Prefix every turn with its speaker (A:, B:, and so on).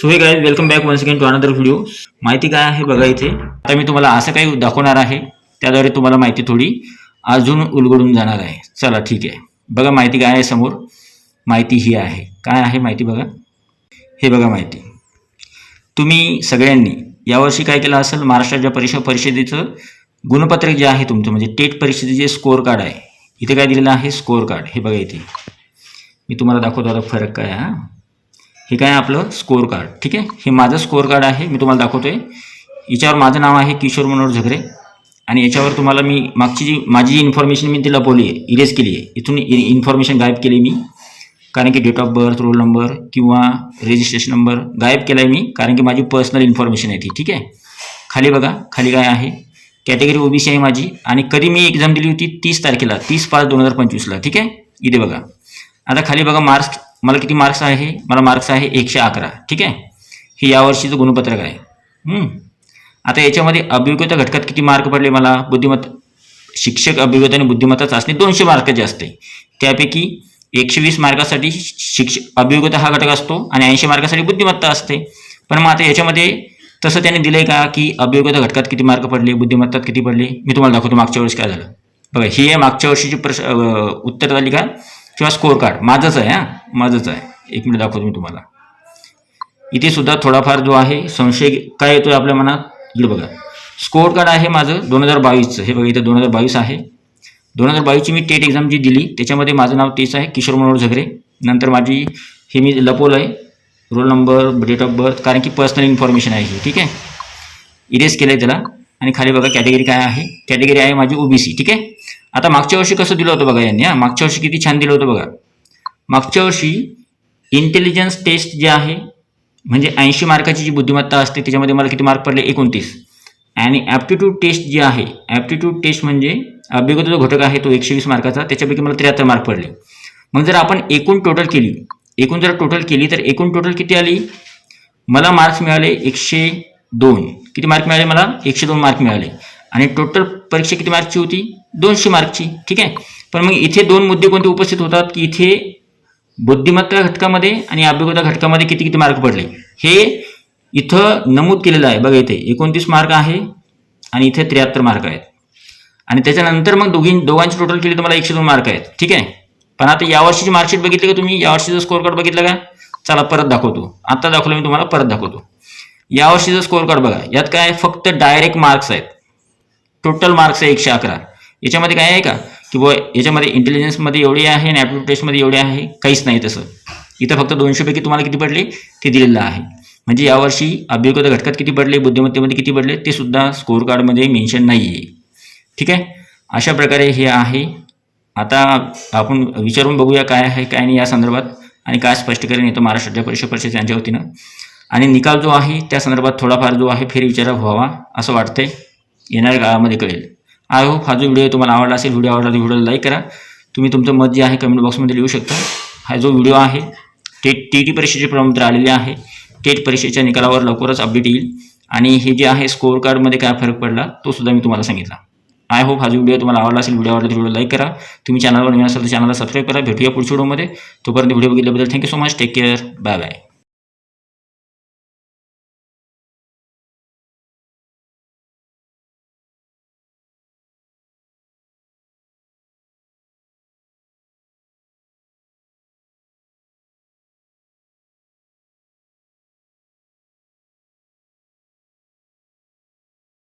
A: So hey guys welcome back once again to another video माहिती काय आहे बघा इथे? आता मी तुम्हाला असं काही दाखवणार आहे त्याद्वारे तुम्हाला माहिती थोडी अजून उलगडून जाणार आहे. चला ठीक आहे. बघा माहिती काय आहे समोर. माहिती ही आहे. काय आहे माहिती बघा? हे बघा माहिती. तुम्ही सगळ्यांनी यावर्षी काय केलं असेल? महाराष्ट्राच्या परीक्षा परिषदेचं गुणपत्रक जे आहे तुमचं म्हणजे टेट परीक्षेचे जे स्कोअर कार्ड आहे इथे काय दिलेलं आहे? स्कोअर कार्ड हे बघा इथे. मी तुम्हाला दाखवतो आता फरक काय हा. हे काय आपलं? स्कोअर कार्ड ठीक आहे? हे माझं स्कोअर कार्ड आहे. मी तुम्हाला दाखवतोय. याच्यावर माझं नाव आहे किशोर मनोहर झगरे. आणि याच्यावर तुम्हाला मी मागची जी माझी जी इन्फॉर्मेशन मी ती लपवली आहे. इरेज केली आहे. इथून इन्फॉर्मेशन गायब केली मी. कारण की date of birth roll number किंवा रजिस्ट्रेशन नंबर गायब केला आहे मी. कारण की माझी पर्सनल इन्फॉर्मेशन आहे ती. ठीक आहे? खाली बघा. खाली काय आहे? कॅटेगरी ओबीसी आहे माझी. आणि कधी मी एक्झाम दिली होती? तीस तारखेला. तीस पाच दोन हजार पंचवीसला. ठीक आहे? इथे बघा. आता खाली बघा. मार्क्स मला किती मार्क्स आहे? मला मार्क्स आहे एकशे अकरा. ठीक आहे? हे यावर्षीचं गुणपत्रक आहे. आता याच्यामध्ये अभियोग्यता घटकात किती मार्क पडले मला? बुद्धिमत्ता शिक्षक अभियोग्यता आणि बुद्धिमत्ता चाचणी दोनशे मार्काची असते. त्यापैकी एकशे वीस मार्कासाठी शिक्षक अभियोग्यता हा घटक असतो आणि ऐंशी मार्कासाठी बुद्धिमत्ता असते. पण मग आता याच्यामध्ये तसं त्याने दिलं आहे का की अभियोग्यता घटकात किती मार्क पडले बुद्धिमत्तात किती पडले? मी तुम्हाला दाखवतो मागच्या वर्षी काय झालं. बघा ही आहे मागच्या वर्षीची प्रश्न उत्तर उत्तर तालिका किंवा स्कोअर कार्ड माझंच आहे हां? माझंच आहे. एक मिनिट दाखवतो मी तुम्हाला. इथे सुद्धा थोडाफार जो आहे संशय काय येतोय आपल्या मनात? इकडे बघा. स्कोअर कार्ड आहे माझं दोन हजार बावीसचं. हे बघा इथं दोन हजार बावीस आहे. दोन हजार बावीसची मी टेट एक्झाम जी दिली त्याच्यामध्ये माझं नाव तेच आहे किशोर मनोहर झगरे. नंतर माझी हे मी लपवलं आहे. Roll number date of birth कारण की पर्सनल इन्फॉर्मेशन आहे ही ठीक आहे? इरेज केलं आहे त्याला. आणि खाली बघा कॅटेगरी काय आहे? कॅटेगरी आहे माझी ओबीसी ठीक आहे? आता मागच्या वर्षी कसं दिलं होतं बघा यांनी हां? मागच्या वर्षी किती छान दिलं होतं बघा. मागच्या वर्षी इंटेलिजन्स टेस्ट जे आहे म्हणजे ऐंशी मार्काची जी बुद्धिमत्ता असते त्याच्यामध्ये मला किती मार्क पडले? एकोणतीस. आणि ॲप्टिट्यूड टेस्ट जी आहे ॲप्टिट्यूड टेस्ट म्हणजे अभिगत जो घटक आहे तो एकशे वीस मार्काचा त्याच्यापैकी मला त्र्याहत्तर मार्क पडले. मग जर आपण एकूण टोटल केली एकूण जर टोटल केली तर एकूण टोटल किती आली? मला मार्क्स मिळाले एकशे दोन. किती मार्क मिळाले मला? एकशे दोन मार्क मिळाले. आणि टोटल परीक्षा किती मार्कची होती? दोनशे मार्कची ठीक आहे? पण मग इथे दोन मुद्दे कोणते उपस्थित होतात की इथे बुद्धिमत्ता घटकामध्ये आणि अभिज्ञता घटकामध्ये किती किती मार्क पडले? हे इथं नमूद केलेलं आहे. बघा इथे एकोणतीस मार्क आहे आणि इथे त्र्याहत्तर मार्क आहेत. आणि त्याच्यानंतर मग दोघी दोघांची टोटल केली तर मला एकशे दोन मार्क आहेत ठीक आहे? पण आता यावर्षीची मार्कशीट बघितली का तुम्ही? यावर्षीचं स्कोअर कार्ड बघितलं का? चला परत दाखवतो. आता दाखवलं मी तुम्हाला परत दाखवतो. यावर्षीचा स्कोअर कार्ड बघा. यात काय? फक्त डायरेक्ट मार्क्स आहेत. टोटल मार्क्स आहे एकशे अकरा. याच्यामध्ये काय आहे का? की बुवा याच्यामध्ये इंटेलिजन्समध्ये एवढे आहे आणि ॲप्टिट्यूड टेस्टमध्ये एवढे आहे काहीच नाही तसं. इथं फक्त दोनशेपैकी तुम्हाला किती पडले? ते दिलेलं आहे. म्हणजे यावर्षी अभियोग्यता घटकात किती पडले बुद्धिमत्तेमध्ये किती पडले ते सुद्धा स्कोअर कार्डमध्ये मेन्शन नाही आहे ठीक आहे? अशा प्रकारे हे आहे. आता आपण विचारून बघूया काय आहे काय नाही या संदर्भात. आणि काय स्पष्टीकरण येतं महाराष्ट्राच्या परीक्षा परिषद यांच्या वतीनं. आणि निकाल जो आहे त्या संदर्भात थोडाफार जो आहे फेरविचार व्हावा असं वाटतंय. येणाऱ्या काळामध्ये कळेल. आय होप हा जो व्हिडिओ तुम्हाला आवडला असेल व्हिडिओ आवडला तर व्हिडिओला लाईक करा. तुम्ही तुमचं मत जे आहे कमेंट बॉक्समध्ये लिहू शकता. हा जो व्हिडिओ आहे टेट टी टी परीक्षेचे प्रमाणपत्र आलेले आहे. टेट परीक्षेच्या निकालावर लवकरच अपडेट येईल. आणि हे जे आहे स्कोअर कार्डमध्ये काय फरक पडला तो सुद्धा मी तुम्हाला सांगितला. आय होप हा जो व्हिडिओ तुम्हाला आवडला असेल व्हिडिओ आवडला तर व्हिडिओ लाईक करा. तुम्ही चॅनलवर नवीन असाल तर चॅनलला सबस्क्राईब करा. भेटूया पुढच्या व्हिडिओमध्ये तोपर्यंत video बघितल्याबद्दल thank you so much take care bye bye